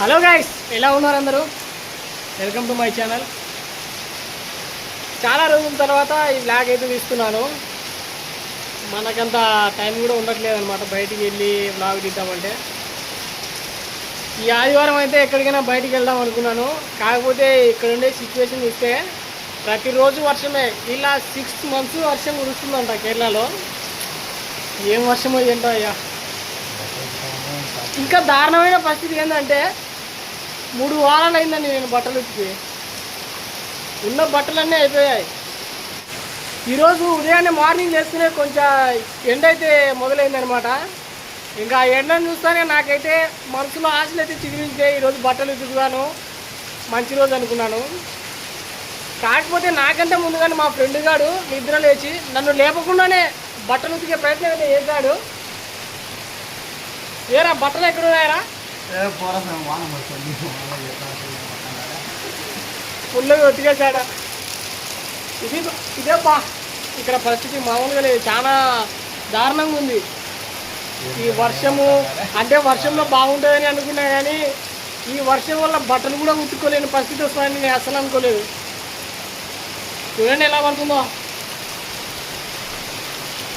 Hello guys ఎలా ఉన్నారు అందరూ? Welcome to my channel. చాలా రోజుల తర్వాత ఈ బ్లాగ్ అయితే తీస్తున్నాను. మనకంత టైం కూడా ఉండట్లేదు అనమాట బయటికి వెళ్ళి బ్లాగ్ తీద్దామంటే. ఈ ఆదివారం అయితే ఎక్కడికైనా బయటికి వెళ్దాం అనుకున్నాను. కాకపోతే ఇక్కడ ఉండే సిచ్యువేషన్ చూస్తే ప్రతిరోజు వర్షమే. ఇలా సిక్స్ మంత్స్ వర్షం కురుస్తుందంట కేరళలో. ఏం వర్షమో ఏంటో అయ్యా. ఇంకా దారుణమైన పరిస్థితి ఏంటంటే మూడు వారాలు అయిందండి నేను బట్టలు ఉతికి. ఉన్న బట్టలన్నీ అయిపోయాయి. ఈరోజు ఉదయాన్నే మార్నింగ్ చేస్తేనే కొంచెం ఎండ అయితే మొదలైందనమాట ఇంకా ఆ ఎండను చూస్తానే నాకైతే మనసులో ఆశలు అయితే చిగురించే ఈరోజు బట్టలు ఉతుకుతాను మంచి రోజు అనుకున్నాను. కాకపోతే నాకంటే ముందుగానే మా ఫ్రెండ్ గాడు నిద్ర లేచి నన్ను లేపకుండానే బట్టలు ఉతికే ప్రయత్నం అయితే చేశాడు. ఏరా బట్టలు ఎక్కడ ఉన్నాయరా ఫుల్గా ఇది ఇదే బా ఇక్కడ పరిస్థితి మామూలుగా లేదు. చాలా దారుణంగా ఉంది. ఈ వర్షము అంటే వర్షంలో బాగుంటుందని అనుకున్నా కానీ ఈ వర్షం వల్ల బట్టలు కూడా ఉతుక్కోలేని పరిస్థితి వస్తుందని నేను అసలు అనుకోలేదు. చూడండి ఎలా పడుతుందో.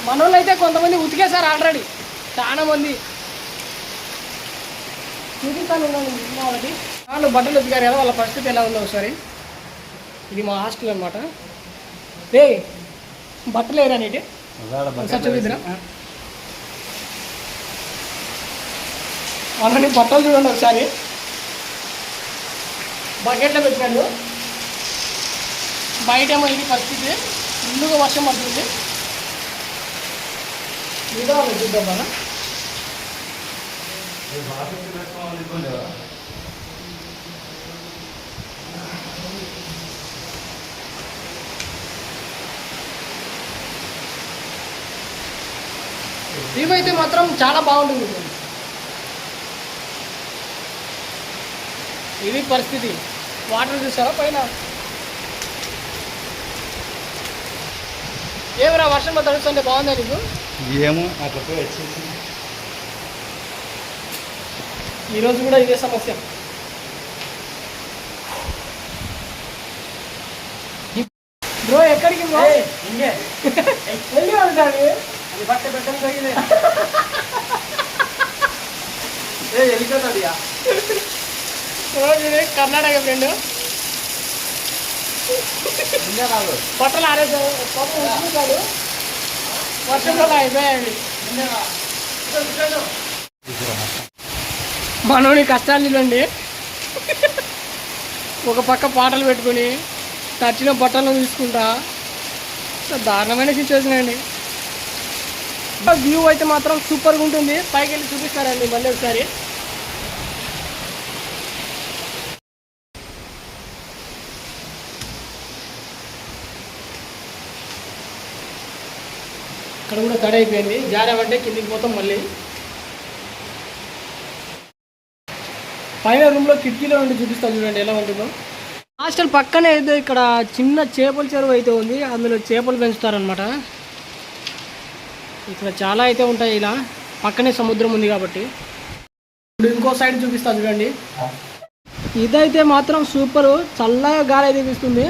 మనోళ్ళు అయితే కొంతమంది ఉతికేశారు ఆల్రెడీ చాలా మంది. చూపిస్తాను వాళ్ళకి వాళ్ళు బట్టలు ఉతికారు కదా వాళ్ళ పరిస్థితి ఎలా ఉందో ఒకసారి. ఇది మా హాస్టల్ అనమాట రే బట్టలు ఏరా నీటి ఒకసారి చూపిద్దురా. బట్టలు చూడండి ఒకసారి. బకెట్లో పెట్టినాడు బయట ఏమో ఇది పరిస్థితి. ఫుల్గా వర్షం పడుతుంది. ఇదో చూద్దాం మనం. ఇవైతే మాత్రం చాలా బాగుంటుంది. ఇది పరిస్థితి. వాటర్ చూసారా పైన? ఏమరా వర్షంలో తడుస్తుంటే బాగుందా నీకు? ఏమో అట్లా వచ్చేసి ఈరోజు కూడా ఇదే సమస్య. బ్రో ఎక్కడికి బ్రో? ఇంకే. వెళ్ళి ఉంటాడు అది బట్ట పెట్టడం తగిలే ఏ వెళ్ళిపోతుందియా కర్ణాటక ఫ్రెండ్ బట్టలు ఆరేసాడు ఉంచుకుంటాడు వర్షంలో అయిపోయాయండి. మనోని కష్టాలు చూడండి ఒక పక్క పాటలు పెట్టుకొని తచ్చిన బట్టలను తీసుకుంటా. దారుణమైన సిచ్యువేషన్ అండి. వ్యూ అయితే మాత్రం సూపర్గా ఉంటుంది. పైకి వెళ్ళి చూపిస్తారండి మళ్ళీ ఒకసారి. ఇక్కడ కూడా తడి అయిపోయింది. కిందికి పోతాం మళ్ళీ. పైన రూమ్లో కిటికీలో నుండి చూపిస్తా చూడండి ఎలా ఉంటుందో. హాస్టల్ పక్కనే అయితే ఇక్కడ చిన్న చేపల చెరువు అయితే ఉంది అందులో చేపలు పెంచుతారనమాట ఇక్కడ చాలా అయితే ఉంటాయి ఇలా పక్కనే సముద్రం ఉంది కాబట్టి. ఇప్పుడు ఇంకో సైడ్ చూపిస్తా చూడండి. ఇదైతే మాత్రం సూపర్ చల్లగా గాలి అయితే వీస్తుంది.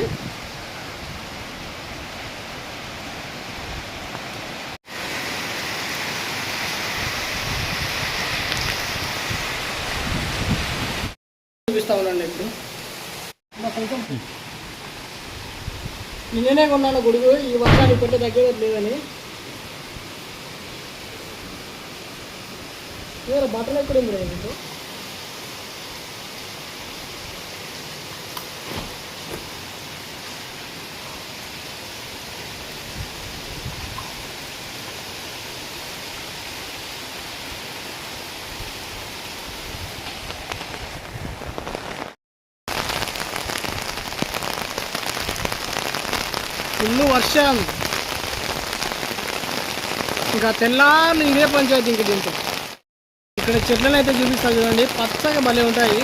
చూపిస్తా ఉండండి ఇప్పుడు. కొంచెం. నిన్ననే కొన్నాను గొడుగు ఈ వర్షాన్ని పెట్టే దగ్గర లేదని బట్టలు ఎక్కడ ఉంది ఫుల్ వర్షం. ఇంకా తెల్లారి ఇదే పంచాయతీ ఇంక దీంతో ఇక్కడ చెట్లను అయితే చూపిస్తా చూడండి. పచ్చగా భలే ఉంటాయి.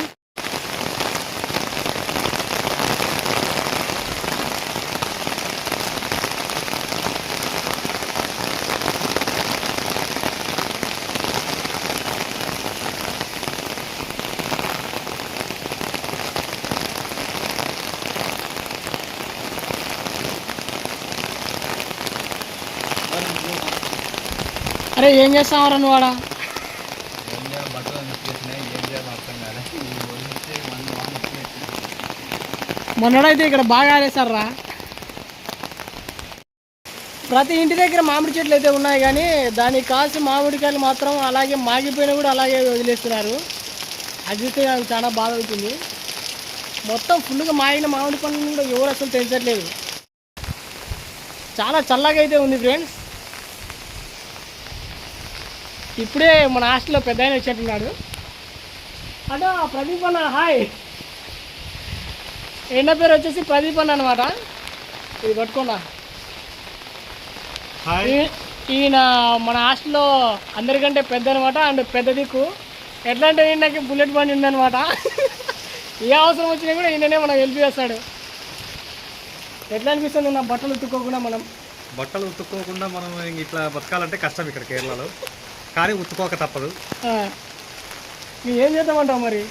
అరే ఏం చేస్తావరా నువ్వు ఆడ? మొన్నడైతే ఇక్కడ బాగా ఆడేశారా ప్రతి ఇంటి దగ్గర మామిడి చెట్లు అయితే ఉన్నాయి కానీ దానికి కాసి మామిడికాయలు మాత్రం అలాగే మాగిపోయినా కూడా అలాగే వదిలేస్తున్నారు. అది చూస్తే నాకు చాలా బాధ అవుతుంది. మొత్తం ఫుల్గా మాగిన మామిడి పండ్లను కూడా ఎవరు అసలు తెంచట్లేదు చాలా చల్లగా అయితే ఉంది ఫ్రెండ్స్. ఇప్పుడే మన హాస్టల్లో పెద్ద ఆయన వచ్చేట్టున్నాడు అటో ప్రదీప్ అన్న హాయ్. ఎండ పేరు వచ్చేసి ప్రదీప్ అన్న అనమాట ఇది పట్టుకున్నా ఈయన మన హాస్టల్లో అందరికంటే పెద్ద అనమాట అండ్ పెద్ద దిక్కు. ఎట్లా అంటే ఈయనకి బుల్లెట్ బండి ఉందన్నమాట. ఏ అవసరం వచ్చినా కూడా ఈయననే మనకు హెల్ప్ చేస్తాడు. ఎట్లా అనిపిస్తుంది నా బట్టలు ఉతుక్కోకుండా మనం? బట్టలు ఉతుక్కోకుండా మనం ఇట్లా బతకాలంటే కష్టం ఇక్కడ కేరళలో. కానీ ఉతుక్కోక తప్పదు. ఏం చేద్దామంటావు మరి?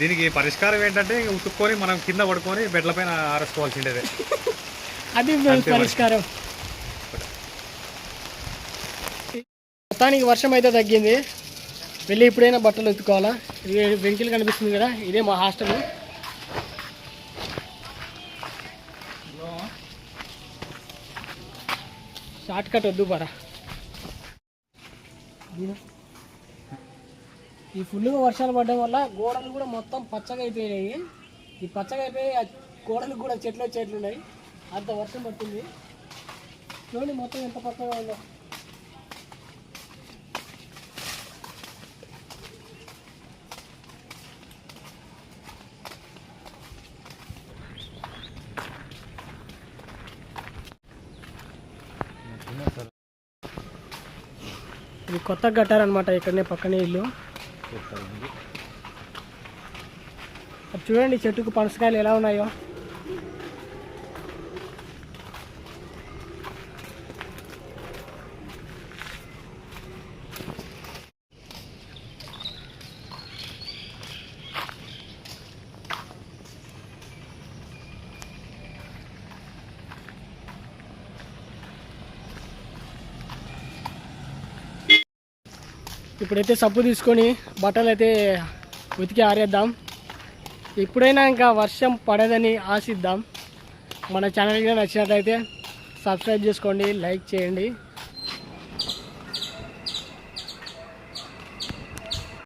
దీనికి పరిష్కారం ఏంటంటే ఉతుక్కొని మనం కింద పడుకొని బెడ్ల పైన ఆరేసుకోవాల్సిండేదే. అది పరిష్కారం. మొత్తానికి వర్షం అయితే తగ్గింది. వెళ్ళి ఇప్పుడైనా బట్టలు ఎత్తుకోవాలా ఇది వెంకిల్ కనిపిస్తుంది కదా ఇదే మా హాస్టల్. షార్ట్ కట్ వద్దు పరా. ఈ ఫుల్గా వర్షాలు పడడం వల్ల గోడలు కూడా మొత్తం పచ్చగా అయిపోయినాయి ఈ పచ్చగా అయిపోయి గోడలు గోడలకు కూడా చెట్లు చెట్లు ఉన్నాయి. అంత వర్షం పడుతుంది. చూడండి మొత్తం ఎంత పచ్చగా ఉందో. ఇది కొత్తగా కట్టారనమాట ఇక్కడనే పక్కనే ఇల్లు. చూడండి చెట్టుకు పనసకాయలు ఎలా ఉన్నాయో. ఇప్పుడైతే సబ్బు తీసుకొని బట్టలు అయితే ఉతికి ఆరేద్దాం. ఇప్పుడైనా ఇంకా వర్షం పడదని ఆశిద్దాం. మన ఛానల్గా నచ్చినట్లయితే సబ్స్క్రైబ్ చేసుకోండి లైక్ చేయండి.